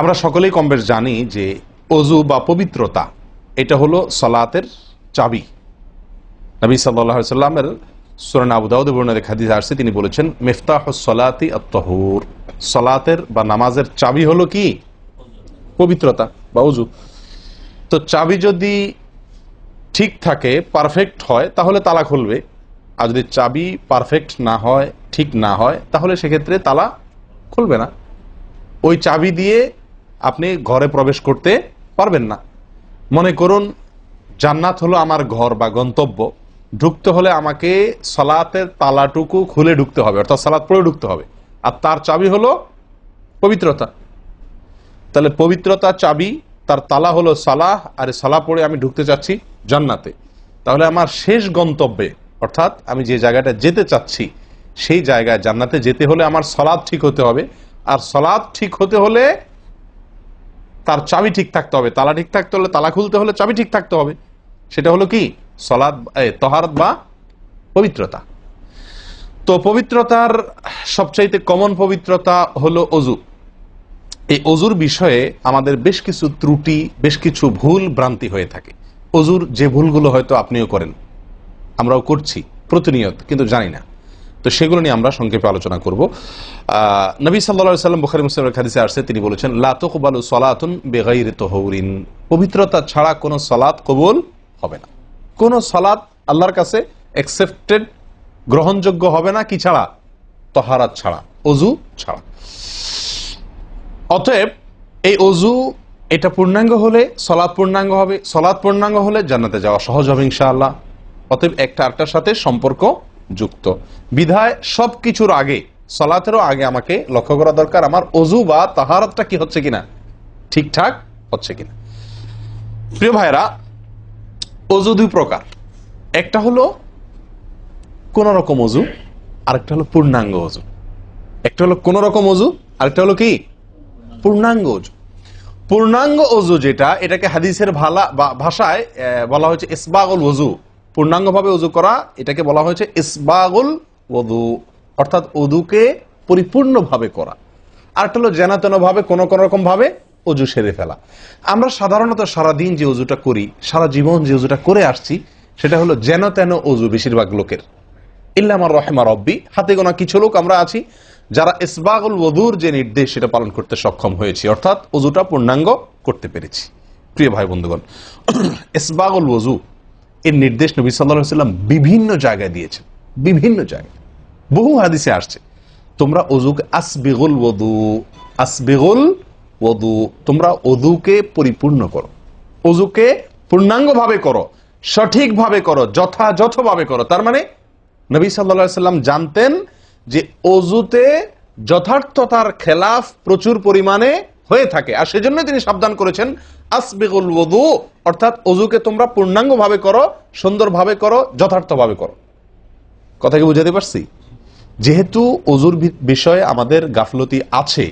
আমরা সকলেই কম বেশ জানি যে অজু বা পবিত্রতা, এটা হলো সলাতের চাবি। নবী সাল্লাহ সাল্লামের সুরান আবু দাউদ বর্ণারে খাদিজ আসছে, তিনি বলেছেন মিফতাহ সলাতি আত্মহুর সলাতের বা নামাজের চাবি হলো কি? পবিত্রতা বা অজু। তো চাবি যদি ঠিক থাকে পারফেক্ট হয়, তাহলে তালা খুলবে। আর যদি চাবি পারফেক্ট না হয়, ঠিক না হয়, তাহলে সেক্ষেত্রে তালা খুলবে না। ওই চাবি দিয়ে আপনি ঘরে প্রবেশ করতে পারবেন না। মনে করুন, জান্নাত হলো আমার ঘর বা গন্তব্য। ঢুকতে হলে আমাকে সলাতের তালাটুকু খুলে ঢুকতে হবে, অর্থাৎ সালাত পড়ে ঢুকতে হবে। আর তার চাবি হলো পবিত্রতা। তাহলে পবিত্রতা চাবি, তার তালা হলো সালাহ, আর সালা পড়ে আমি ঢুকতে চাচ্ছি জান্নাতে। তাহলে আমার শেষ গন্তব্যে, অর্থাৎ আমি যে জায়গাটা যেতে চাচ্ছি, সেই জায়গায় জান্নাতে যেতে হলে আমার সলাদ ঠিক হতে হবে। আর সলাদ ঠিক হতে হলে তার চাবি ঠিক থাকতে হবে, তালা ঠিক থাকতে হলে তালা খুলতে হলে চাবি ঠিক থাকতে হবে। সেটা হলো কি? সলাদ তহারত বা পবিত্রতা। তো পবিত্রতার সবচাইতে কমন পবিত্রতা হলো অজু। এই অজুর বিষয়ে আমাদের বেশ কিছু ত্রুটি, বেশ কিছু ভুল ভ্রান্তি হয়ে থাকে। অজুর যে ভুলগুলো হয়তো আপনিও করেন, আমরাও করছি প্রতিনিয়ত, কিন্তু জানি না। তো সেগুলো নিয়ে আমরা সংক্ষেপে আলোচনা করব। নবী সাল্লা সাল্লাম বুখারি মুসলিমের খাদিসে আসছে, তিনি বলেছেন লাতকবালু সলাতুন বেগাইর তহরিন। পবিত্রতা ছাড়া কোনো সলাৎ কবুল হবে না। কোনো সলাৎ আল্লাহর কাছে অ্যাকসেপ্টেড গ্রহণযোগ্য হবে না, কি ছাড়া? তহারাত ছাড়া, অজু ছাড়া। অতএব, এই অজু, এটা পূর্ণাঙ্গ হলে সলাৎ পূর্ণাঙ্গ হবে সলাৎ পূর্ণাঙ্গ হলে জান্নাতে যাওয়া সহজ হবে ইনশাআল্লাহ। অতএব, একটা আরেকটার সাথে সম্পর্ক যুক্ত। বিধায় সব কিছুর আগে, সলাতেরও আগে আমাকে লক্ষ্য করা দরকার আমার অজু বা তাহারতটা কি হচ্ছে কিনা, ঠিকঠাক হচ্ছে কিনা। প্রিয় ভাইরা অজু দুই প্রকার। একটা হলো কোন রকম অজু, আরেকটা হলো পূর্ণাঙ্গ অজু। একটা হলো কোন রকম অজু, আরেকটা হলো কি? পূর্ণাঙ্গ অজু। পূর্ণাঙ্গ অজু যেটা, এটাকে হাদিসের ভালা বা- ভাষায় বলা হয়েছে ইসবাগুল ওজু পূর্ণাঙ্গভাবে অজু করা, এটাকে বলা হয়েছে ইসবাগুল ওদু অর্থাৎ অদুকে পরিপূর্ণভাবে করা। আর একটা হলো জেনাতেন ভাবে কোনো কোনো রকম ভাবে অজু সেরে ফেলা। আমরা সাধারণত সারাদিন যে অজুটা করি, সারা জীবন যে অজুটা করে আসছি, সেটা হলো যেন তেন অজু বেশিরভাগ লোকের। ইল্লামার রহেমা রব্বি, হাতে গোনা কিছু লোক আমরা আছি, যারা ইসবাগুল ওদুর যে নির্দেশ, সেটা পালন করতে সক্ষম হয়েছি, অর্থাৎ অজুটা পূর্ণাঙ্গ করতে পেরেছি। প্রিয় ভাই বন্ধুগণ, ইসবাগুল ওজু এর নির্দেশ নবী সাল্লাহ সাল্লাম বিভিন্ন জায়গায় দিয়েছেন। বিভিন্ন জায়গায়। বহু হাদিসে আসছে, তোমরা অজুকে আসবিগুল ওদু আসবিগুল ওদু তোমরা অদুকে পরিপূর্ণ করো, অজুকে পূর্ণাঙ্গভাবে করো, সঠিকভাবে করো, যথাযথভাবে করো। তার মানে নবী সাল্লা সাল্লাম জানতেন যে অজুতে যথার্থতার খেলাফ প্রচুর পরিমাণে হয়ে থাকে। আর সেজন্য তিনি সাবধান করেছেন, আসবিগুল ওদু অর্থাৎ অজুকে তোমরা পূর্ণাঙ্গভাবে করো, সুন্দরভাবে করো, যথার্থভাবে করো। কথা কি বুঝাতে পারছি? যেহেতু অজুর বিষয়ে আমাদের গাফলতি আছে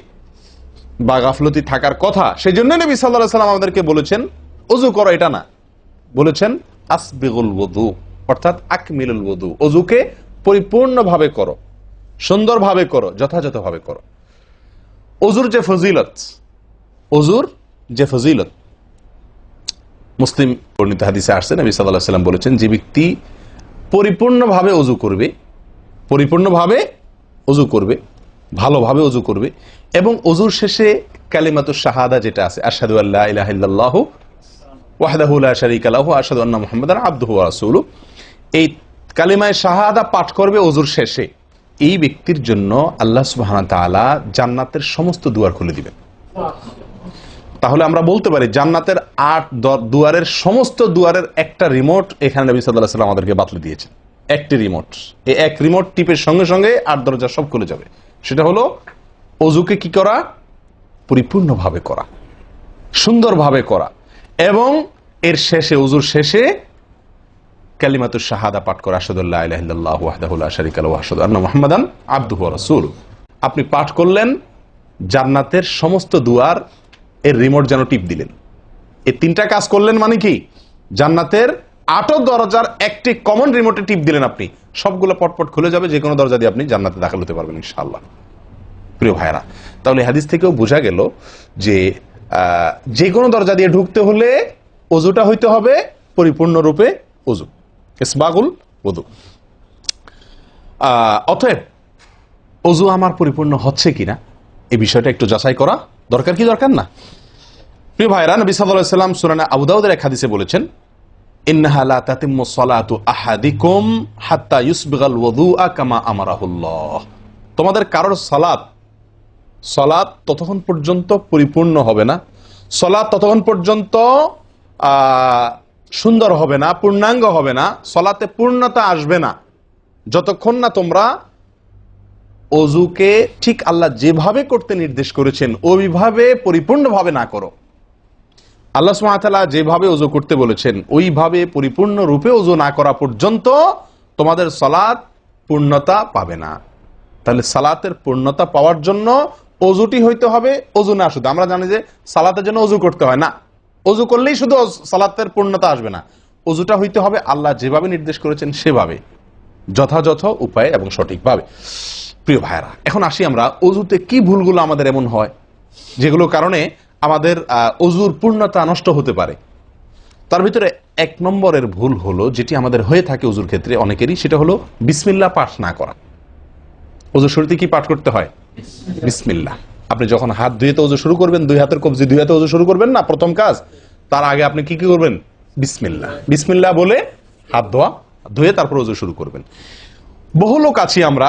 বা গাফলতি থাকার কথা সেই জন্য নবী সাল্লাহ সাল্লাম আমাদেরকে বলেছেন অজু করো, এটা না। বলেছেন, আসবিগুল ওদু অর্থাৎ আকমিলুল ওদু অজুকে পরিপূর্ণভাবে করো, সুন্দরভাবে করো, যথাযথভাবে করো। অজুর যে ফজিলত অজুর যে ফজিলত মুসলিম বর্ণিত হাদিসে আসছে, নবী সাল্লাহ সাল্লাম বলেছেন, যে ব্যক্তি পরিপূর্ণভাবে অজু করবে, পরিপূর্ণভাবে অজু করবে, ভালোভাবে অজু করবে এবং অজুর শেষে কালিমাতুর শাহাদা যেটা আছে আসাদু আল্লাহ ইলাহ ওয়াহদাহু লা শারীকা লাহু আশহাদু আন্না মুহাম্মাদান আবদুহু ওয়া রাসূলুহু। এই কালিমায়ে শাহাদা পাঠ করবে অজুর শেষে। এই ব্যক্তির জন্য আল্লাহ ওয়া জান্নাতের সমস্ত দুয়ার খুলে দিবেন। তাহলে আমরা বলতে পারি জান্নাতের আট দুয়ারের সমস্ত দুয়ারের একটা রিমোট এখানে নবী আলাইহি সাল্লাম আমাদেরকে বাতলে দিয়েছেন। একটি রিমোট এই এক রিমোট টিপের সঙ্গে সঙ্গে আট দরজা সব খুলে যাবে। সেটা হলো অজুকে কি করা? পরিপূর্ণভাবে করা। সুন্দরভাবে করা। এবং এর শেষে, অজুর শেষে কালিমাতুর শাহাদা পাঠ করা। আসাদুল্লাহ আবদুহু আপনি পাঠ করলেন জান্নাতের সমস্ত দুয়ার এর রিমোট যেন টিপ দিলেন। এই তিনটা কাজ করলেন মানে কি? জান্নাতের আটো দরজার একটি কমন রিমোটে টিপ দিলেন আপনি। সবগুলো পটপট খুলে যাবে যে কোনো দরজা দিয়ে আপনি জান্নাতে দাখিল হতে পারবেন ইনশাআল্লাহ। প্রিয় ভাইরা তাহলে হাদিস থেকেও বোঝা গেল যে যে কোনো দরজা দিয়ে ঢুকতে হলে অজুটা হইতে হবে পরিপূর্ণরূপে অজু ইসবাগুল অজু অতএব অজু আমার পরিপূর্ণ হচ্ছে কিনা, এই বিষয়টা একটু যাচাই করা দরকার কি দরকার? না। প্রিয় ভাইরা, নবী আলাইহি সাল্লাম সূরা আবু দাউদের এক হাদিসে বলেছেন, ইন্নাহা লা তাতিম্মু সালাতু আহাদিকুম হাত্তা ইউসবিগাল ওযুআ কামা আমারাহুল্লাহ। তোমাদের কারোর সালাত সালাত ততক্ষণ পর্যন্ত পরিপূর্ণ হবে না সালাত ততক্ষণ পর্যন্ত সুন্দর হবে না, পূর্ণাঙ্গ হবে না, সলাতে পূর্ণতা আসবে না, যতক্ষণ না তোমরা অজুকে ঠিক আল্লাহ যেভাবে করতে নির্দেশ করেছেন, ওইভাবে পরিপূর্ণভাবে না করো। আল্লাহ সুমাতালা যেভাবে অজু করতে বলেছেন, ওইভাবে পরিপূর্ণ রূপে অজু না করা পর্যন্ত তোমাদের সালাত পূর্ণতা পাবে না। তাহলে সালাতের পূর্ণতা পাওয়ার জন্য অজুটি হইতে হবে, অজু না শুধু। আমরা জানি যে সালাতের জন্য অজু করতে হয় না। অজু করলেই শুধু সালাতের পূর্ণতা আসবে না। অজুটা হইতে হবে আল্লাহ যেভাবে নির্দেশ করেছেন সেভাবে, যথাযথ উপায়ে এবং সঠিকভাবে। প্রিয় ভাইরা এখন আসি আমরা অজুতে কি ভুলগুলো আমাদের এমন হয় যেগুলো কারণে আমাদের অজুর পূর্ণতা নষ্ট হতে পারে। তার ভিতরে এক নম্বরের ভুল হলো যেটি আমাদের হয়ে থাকে অজুর ক্ষেত্রে অনেকেরই সেটা হলো বিসমিল্লা পাঠ না করা। অজুর শুরুতে কি পাঠ করতে হয়? বিসমিল্লা আপনি যখন হাত ধুয়ে তো অজু শুরু করবেন দুই হাতের কবজি দুই হাতে অজু শুরু করবেন না প্রথম কাজ তার আগে আপনি কি কি করবেন? বিসমিল্লা বিসমিল্লা বলে হাত ধোয়া ধুয়ে তারপর অজু শুরু করবেন। বহু লোক আছি আমরা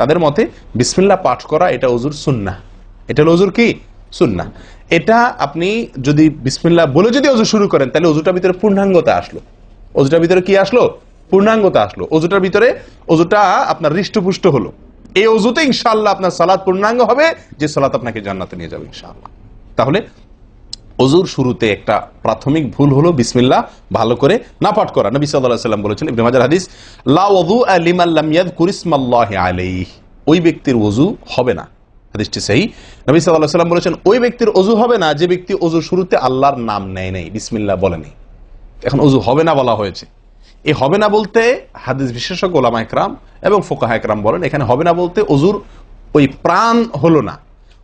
তাদের মতে বিসমিল্লা পাঠ করা এটা অজুর সুন্না এটা হলো অজুর কি? সুন্না এটা আপনি যদি বিসমিল্লা বলে যদি অজু শুরু করেন, তাহলে অজুটার ভিতরে পূর্ণাঙ্গতা আসলো। অজুটার ভিতরে কি আসলো? পূর্ণাঙ্গতা আসলো। অজুটার ভিতরে অজুটা আপনার হৃষ্টপুষ্ট হলো। এই অজুতে ইনশাল্লাহ আপনার সালাদ পূর্ণাঙ্গ হবে, যে সালাদ আপনাকে জান্নাতে নিয়ে যাবে ইনশাআল্লাহ। তাহলে অজুর শুরুতে একটা প্রাথমিক ভুল হলো বিসমিল্লা ভালো করে না পাঠ করা। নবী সাল্লাম বলেছেন হাদিস, লা ওযু লিমান লাম ইয়াযকুর আলাইহি। ওই ব্যক্তির অজু হবে না। হাদিসটি সেই নবী সাল্লাম বলেছেন, ওই ব্যক্তির অজু হবে না, যে ব্যক্তি ওযুর শুরুতে আল্লাহর নাম নেয় নাই, বিসমিল্লাহ বলেনি এখন অজু হবে না বলা হয়েছে। এই হবে না বলতে হাদিস বিশেষজ্ঞ ওলামা একরাম এবং ফোকাহা একরাম বলেন, এখানে হবে না বলতে অজুর ওই প্রাণ হলো না।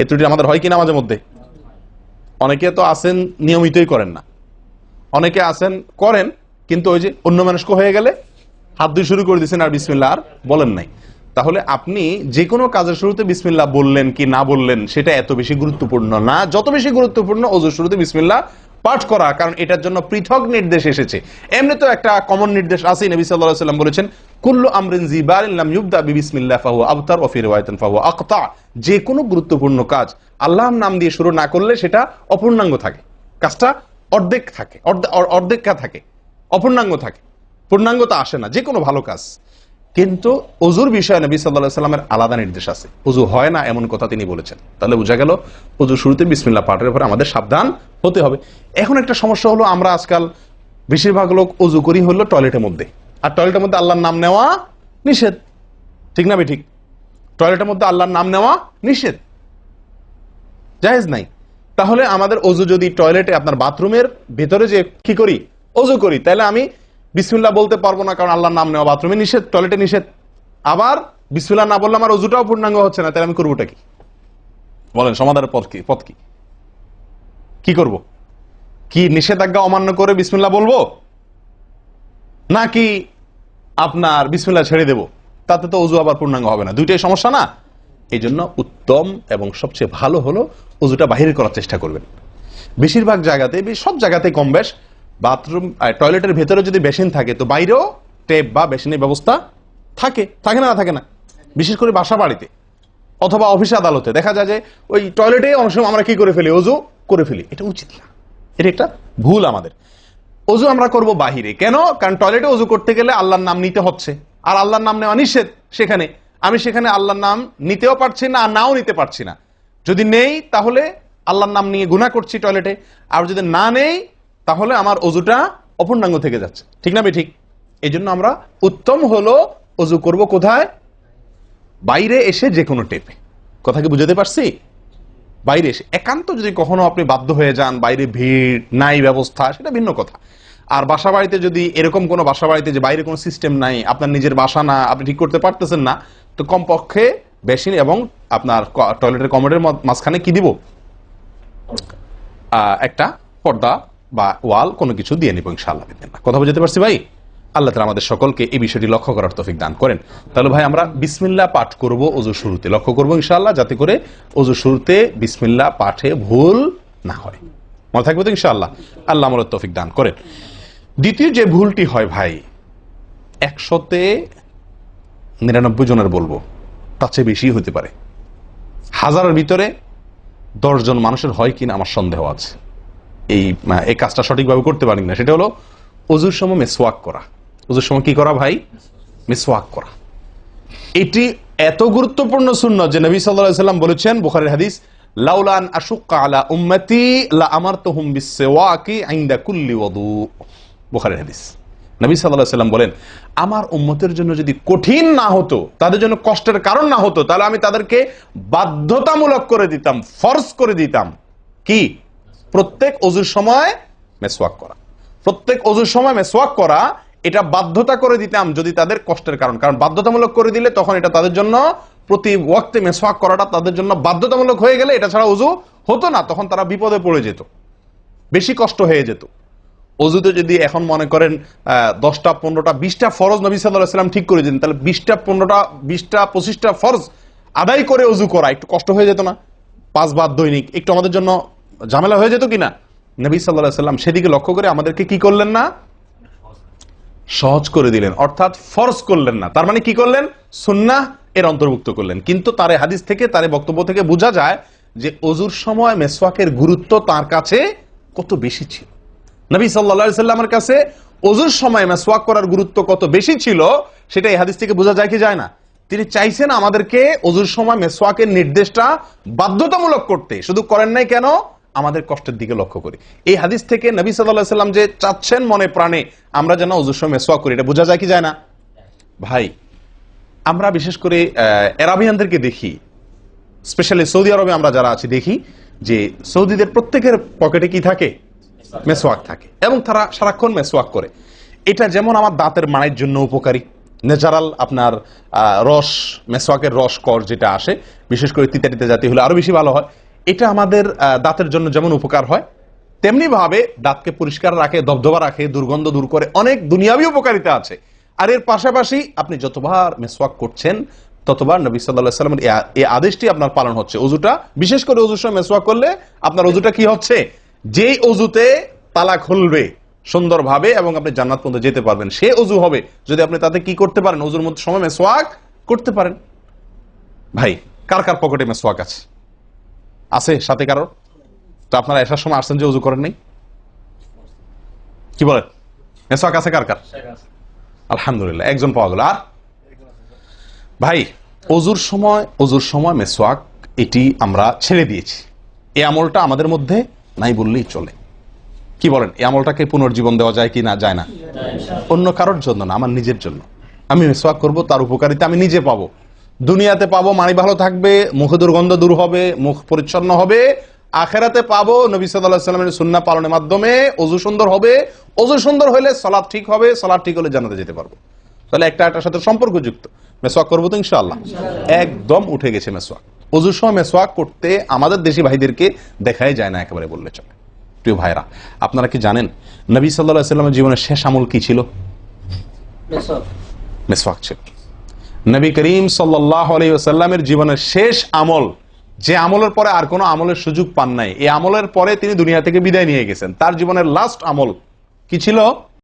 এই ত্রুটি আমাদের হয় কি না মাঝে মধ্যে? অনেকে তো আসেন নিয়মিতই করেন না। অনেকে আসেন, করেন, কিন্তু ওই যে অন্য মানুষকে হয়ে গেলে হাত দিয়ে শুরু করে দিচ্ছেন আর বিসমিল্লা আর বলেন নাই। তাহলে আপনি যে কোনো কাজের শুরুতে বিসমিল্লা বললেন কি না বললেন, সেটা এত বেশি গুরুত্বপূর্ণ না। যত বেশি গুরুত্বপূর্ণ ওজুর শুরুতে বিসমিল্লা পাঠ করা, কারণ এটার জন্য পৃথক নির্দেশ এসেছে। এমনি তো একটা কমন নির্দেশ আছে নবী সাল্লাম বলেছেন, কুল্লু আমরিন জিবারিন লাম ইউবদা বিবিসমিল্লাহ ফাহুয়া আবতার ওয়া ফি রিওয়ায়াতিন ফাহুয়া আকতা। যে কোনো গুরুত্বপূর্ণ কাজ আল্লাহর নাম দিয়ে শুরু না করলে সেটা অপূর্ণাঙ্গ থাকে। কাজটা অর্ধেক থাকে, অর্ধে- অর- অর্ধেকা থাকে, অপূর্ণাঙ্গ থাকে। পূর্ণাঙ্গতা আসে না যে কোনো ভালো কাজ। কিন্তু অজুর বিষয়ে নবী সাল্লাহ সাল্লামের আলাদা নির্দেশ আছে। অজু হয় না এমন কথা তিনি বলেছেন। তাহলে বোঝা গেল অজু শুরুতে বিসমিল্লা পাঠের উপরে আমাদের সাবধান হতে হবে। এখন একটা সমস্যা হলো, আমরা আজকাল বেশিরভাগ লোক অজু করি হলো টয়লেটের মধ্যে। আর টয়লেটের মধ্যে আল্লাহর নাম নেওয়া নিষেধ। ঠিক না ঠিক টয়লেটের মধ্যে আল্লাহর নাম নেওয়া নিষেধ। জায়েজ নাই। তাহলে আমাদের অজু যদি টয়লেটে, আপনার বাথরুমের ভেতরে যে কি করি? অজু করি। তাহলে আমি বিসমিল্লাহ বলতে পারব না, কারণ আল্লাহর নাম নেওয়া বাথরুমে নিষেধ টয়লেটে নিষেধ। আবার বিসমিল্লাহ না বললে আমার অজুটাও পূর্ণাঙ্গ হচ্ছে না, তাহলে আমি করবোটা কি? বলেন, সমাধানের পথ কি? পথ কি? কি করব? কি নিষেধাজ্ঞা অমান্য করে বিসমিল্লাহ বলব? নাকি আপনার বিসমিল্লাহ ছেড়ে দেব? তাতে তো অজু আবার পূর্ণাঙ্গ হবে না। দুইটাই সমস্যা না? এই জন্য উত্তম এবং সবচেয়ে ভালো হলো অজুটা বাহিরে করার চেষ্টা করবেন। বেশিরভাগ জায়গাতে সব জায়গাতে কম বেশ বাথরুম টয়লেটের ভেতরে যদি বেসিন থাকে, তো বাইরেও টেপ বা বেসিনের ব্যবস্থা থাকে। থাকে না না থাকে না। বিশেষ করে বাসা বাড়িতে অথবা অফিস আদালতে। দেখা যায় যে ওই টয়লেটে অনেক সময় আমরা কি করে ফেলি? অজু করে ফেলি। এটা উচিত না। এটা একটা ভুল আমাদের। অজু আমরা করব বাহিরে। কেন? কারণ টয়লেটে অজু করতে গেলে আল্লাহর নাম নিতে হচ্ছে। আর আল্লাহর নাম নেওয়া নিষেধ সেখানে। আমি সেখানে আল্লাহর নাম নিতেও পারছি না, আর নাও নিতে পারছি না। যদি নেই, তাহলে আল্লাহর নাম নিয়ে গুণা করছি টয়লেটে। আর যদি না নেই তাহলে আমার অজুটা অপূর্ণাঙ্গ থেকে যাচ্ছে। ঠিক না ঠিক এই জন্য আমরা উত্তম হলো অজু করব কোথায়? বাইরে এসে যে কোনো টেপে কথা কি বুঝাতে পারছি? বাইরে এসে। একান্ত যদি কখনো আপনি বাধ্য হয়ে যান, বাইরে ভিড়, নাই ব্যবস্থা, সেটা ভিন্ন কথা। আর বাসা বাড়িতে যদি এরকম কোনো বাসা বাড়িতে যে বাইরে কোনো সিস্টেম নাই, আপনার নিজের বাসা না, আপনি ঠিক করতে পারতেছেন না, তো কমপক্ষে বেশি এবং আপনার টয়লেটের কমোডের মাঝখানে কি দিব? একটা পর্দা বা ওয়াল কোনো কিছু দিয়ে নিব ইনশাআল্লাহ বিদিনিল্লাহ। কথা বুঝতে পারছি ভাই? আল্লাহ তালা আমাদের সকলকে এই বিষয়টি লক্ষ্য করার তফিক দান করেন। তাহলে ভাই, আমরা বিসমিল্লাহ পাঠ করব অজু শুরুতে। লক্ষ্য করব ইনশাআল্লাহ, যাতে করে অজু শুরুতে বিসমিল্লাহ পাঠে ভুল না হয়। মনে থাকবে তো ইনশাআল্লাহ? আল্লাহ আমাদের তফিক দান করেন। দ্বিতীয় যে ভুলটি হয় ভাই, একশোতে নিরানব্বই জনের বলব, তার চেয়ে বেশি হতে পারে। হাজারের ভিতরে দশজন মানুষের হয় কিনা আমার সন্দেহ আছে। এই এই কাজটা সঠিকভাবে করতে পারি না সেটা হলো অজুর সময় মেসওয়াক করা। অজুর সময় কি করা ভাই? মেসওয়াক করা। এটি এত গুরুত্বপূর্ণ শূন্য যে নবী সাল্লাল্লাহু সাল্লাম বলেছেন, বুখারীর হাদিস লাউলান আশুক্কা আলা উম্মতি, লা আমারতুহুম বিসওয়াকি ইনদা কুল্লি ওযু বুখারীর হাদিস। নবী আলাইহি সাল্লাম বলেন, আমার উম্মতের জন্য যদি কঠিন না হতো, তাদের জন্য কষ্টের কারণ না হতো, তাহলে আমি তাদেরকে বাধ্যতামূলক করে দিতাম ফরজ করে দিতাম। কি? প্রত্যেক অজুর সময় মেসওয়াক করা। প্রত্যেক অজুর সময় মেসওয়াক করা, এটা বাধ্যতা করে দিতাম যদি তাদের কষ্টের কারণ। কারণ বাধ্যতামূলক করে দিলে তখন এটা তাদের জন্য প্রতি ওয়াক্তে মেসওয়াক করাটা তাদের জন্য বাধ্যতামূলক হয়ে গেলে এটা ছাড়া অজু হতো না, তখন তারা বিপদে পড়ে যেত। বেশি কষ্ট হয়ে যেত। অজুতে যদি এখন মনে করেন দশটা, পনেরোটা, বিশটা ফরজ নবী সাল্লাম ঠিক করে দিন তাহলে বিশটা, পনেরোটা, বিশটা, পঁচিশটা ফরজ আদায় করে অজু করা, একটু কষ্ট হয়ে যেত না? পাঁচবার দৈনিক, একটু আমাদের জন্য ঝামেলা হয়ে যেত কিনা? নবী সাল্লাম সেদিকে লক্ষ্য করে আমাদেরকে কি করলেন না? সহজ করে দিলেন, অর্থাৎ ফরজ করলেন না। তার মানে কি করলেন? সুন্না এর অন্তর্ভুক্ত করলেন। কিন্তু তার হাদিস থেকে, তার বক্তব্য থেকে বোঝা যায় যে অজুর সময় মেসওয়াকের গুরুত্ব তার কাছে কত বেশি ছিল। নবী সাল্লা কাছে অজুর সময় মেসওয়াক করার গুরুত্ব কত বেশি ছিল, সেটা এই হাদিস থেকে বোঝা যায় কি যায় না। তিনি চাইছেন আমাদেরকে অজুর সময় মেসওয়াকের নির্দেশটা বাধ্যতামূলক করতে। শুধু করেন নাই কেন? আমাদের কষ্টের দিকে লক্ষ্য করি। এই হাদিস থেকে নবী সাল্লাম যে চাচ্ছেন মনে প্রাণে, আমরা যেন অজুর সময় মেসওয়াক করি, এটা বোঝা যায় কি যায় না? ভাই, আমরা বিশেষ করে এরাবিয়ানদেরকে দেখি, স্পেশালি সৌদি আরবে আমরা যারা আছি দেখি যে সৌদিদের প্রত্যেকের পকেটে কি থাকে? মেসোয়াক থাকে এবং তারা সারাক্ষণ মেসোয়াক করে। এটা যেমন আমার দাঁতের মাড়ের জন্য উপকারী। ন্যাচারাল আপনার রস মেসোয়াকের রস কর যেটা আসে, বিশেষ করে তিতাটিতে জাতি হলে আরও বেশি ভালো হয়। এটা আমাদের দাঁতের জন্য যেমন উপকার হয়, তেমনি ভাবে দাঁতকে পরিষ্কার রাখে, দবদবা রাখে, দুর্গন্ধ দূর করে অনেক দুনিয়াবি উপকারিতা আছে। আর এর পাশাপাশি আপনি যতবার মেসওয়াক করছেন, ততবার নবী সাল্লাহ সাল্লামের এই এই আদেশটি আপনার পালন হচ্ছে। অজুটা বিশেষ করে অজুর সময় মেসওয়াক করলে আপনার অজুটা কি হচ্ছে? যেই অজুতে তালা খুলবে সুন্দরভাবে এবং আপনি জান্নাত পর্যন্ত যেতে পারবেন, সে অজু হবে। যদি আপনি তাতে কি করতে পারেন অজুর মধ্যে সময় মেসওয়াক করতে পারেন। ভাই, কার কার পকেটে মেসওয়াক আছে? আছে সাথে কারও তো আপনারা আসার সময় আসছেন যে অজু করেন নাই? কি বলেন মেসওয়াক আছে কার কার? আলহামদুলিল্লাহ একজন পাওয়া গেল। আর? ভাই অজুর সময় অজুর সময় মেসওয়াক এটি আমরা ছেড়ে দিয়েছি। এ আমলটা আমাদের মধ্যে নাই বললেই চলে। কি বলেন এই আমলটাকে পুনর্জীবন দেওয়া যায় কি না যায় না? অন্য কারোর জন্য না আমার নিজের জন্য। আমি মেসওয়াক করব তার উপকারিতা আমি নিজে পাবো। দুনিয়াতে পাবো মানি ভালো থাকবে মুখ দুর্গন্ধ দূর হবে মুখ পরিচ্ছন্ন হবে আখেরাতে পাবো নবী সাল্লাহ সাল্লামের সুন্না পালনের মাধ্যমে অজু সুন্দর হবে। অজু সুন্দর হলে সলাদ ঠিক হবে সলাদ ঠিক হলে জানাতে যেতে পারব। তাহলে একটা একটার সাথে সম্পর্কযুক্ত। মেসওয়াক করব তো ইনশাআল্লাহ? একদম উঠে গেছে মেসোয়াক অজুর সময় মেসওয়াক করতে আমাদের দেশি ভাইদেরকে দেখাই যায় না একেবারে বললে চলে। প্রিয় ভাইরা আপনারা কি জানেন নবী সাল্লাহ সাল্লামের জীবনের শেষ আমল কি ছিল? মেসোয়াক ছিল। নবী করিম সাল্লাহ আলাইসাল্লামের জীবনের শেষ আমল, যে আমলের পরে আর কোনো আমলের সুযোগ পান নাই, এই আমলের পরে তিনি দুনিয়া থেকে বিদায় নিয়ে গেছেন। তার জীবনের লাস্ট আমল কি ছিল?